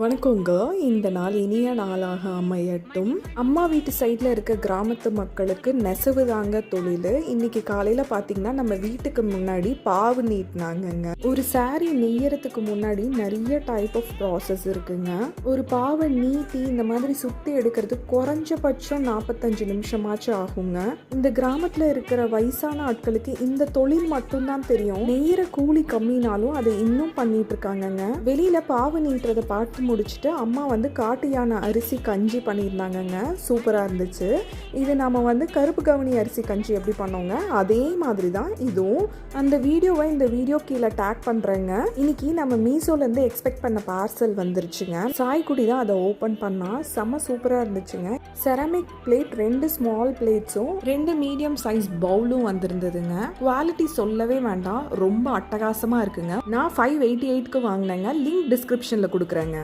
வணக்கங்க இந்த நாள் இனிய நாளாக அமையட்டும். அம்மா வீட்டு சைடில் இருக்க கிராமத்து மக்களுக்கு நெசவு தாங்க தொழில். இன்னைக்கு காலையில் பார்த்தீங்கன்னா நம்ம வீட்டுக்கு முன்னாடி பாவு நீட்டினாங்கங்க ஒரு saree நெய்யறதுக்கு முன்னாடி நிறைய டைப் ஆஃப் ப்ராசஸ் இருக்குங்க. ஒரு பாவை நீட்டி இந்த மாதிரி சுற்றி எடுக்கிறது குறைஞ்சபட்சம் நாற்பத்தஞ்சு நிமிஷமாச்சும் ஆகுங்க. இந்த கிராமத்தில் இருக்கிற வயசான ஆட்களுக்கு இந்த தொழில் மட்டும்தான் தெரியும். நெய்யற கூலி கம்மினாலும் அதை இன்னும் பண்ணிட்டு இருக்காங்கங்க. வெளியில் பாவு நீட்டுறதை பார்த்து முடிச்சுட்டு அம்மா வந்து காட்டு யானை அரிசி கஞ்சி பண்ணியிருந்தாங்கங்க. சூப்பராக இருந்துச்சு. இது நம்ம வந்து கருப்பு கவுனி அரிசி கஞ்சி எப்படி பண்ணோங்க? அதே மாதிரி தான் இதுவும். அந்த வீடியோவை இந்த வீடியோ கீழே டேக் பண்ணுறேங்க இன்னைக்கு நம்ம மீஷோலேருந்து எக்ஸ்பெக்ட் பண்ண பார்சல் வந்துருச்சுங்க. சாய்க்குடி தான் அதை ஓப்பன் பண்ணால் செம்ம சூப்பராக இருந்துச்சுங்க. செராமிக் பிளேட் ரெண்டு ஸ்மால் பிளேட்ஸும் ரெண்டு மீடியம் சைஸ் பவுலும் வந்திருந்ததுங்க. குவாலிட்டி சொல்லவே வேண்டாம். ரொம்ப அட்டகாசமாக இருக்குங்க. நான் ஃபைவ் எயிட்டி எயிட்க்கு வாங்கினேங்க. லிங்க் டிஸ்கிரிப்ஷனில் கொடுக்குறேங்க.